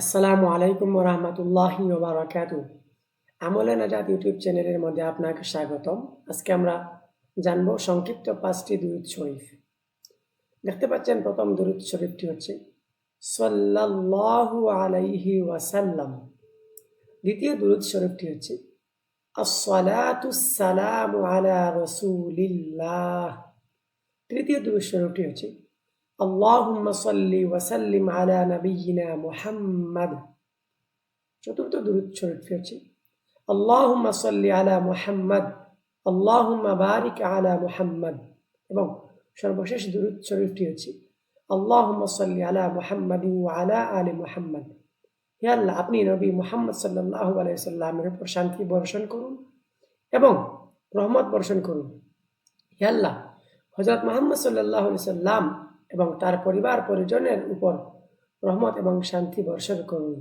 আসসালামু আলাইকুম রহমতুল্লাহি ওবরাকাত আমলে নাজাত ইউটিউব চ্যানেলের মধ্যে আপনাকে স্বাগতম। আজকে আমরা জানব সংক্ষিপ্ত পাঁচটি দুরুদ শরীফ। দেখতে পাচ্ছেন প্রথম দুরুদ শরীফটি হচ্ছে, সাল্লাল্লাহু আলাইহি ওয়াসাল্লাম। দ্বিতীয় দুরুদ শরীফটি হচ্ছে আলা রসুলিল্লাহ। তৃতীয় দুরুদ শরীফটি হচ্ছে আল্লাহুম্মা সাল্লি ওয়াসাল্লিম আলা নবিয়িনা মুহাম্মাদ। চতুর্থ দুরুদ শরীফটি হচ্ছে আল্লাহুম্মা সাল্লি আলা মুহাম্মাদ, আল্লাহুম্মা বারিক আলা মুহাম্মাদ এবং সর্বশেষ দুরুদ শরীফটি হচ্ছে সাল্লি আলা মুহাম্মাদ ওয়া আলা আলি মুহাম্মাদ। হে আল্লাহ, আপনি নবী মুহাম্মদ সাল্লাল্লাহু আলাইহি সাল্লামের উপর শান্তি বর্ষণ করুন এবং রহমত বর্ষণ করুন। হে আল্লাহ হজরত মোহাম্মদ সাল্লাহ সাল্লাম এবং তার পরিবার পরিজনের উপর রহমত এবং শান্তি বর্ষণ করুন।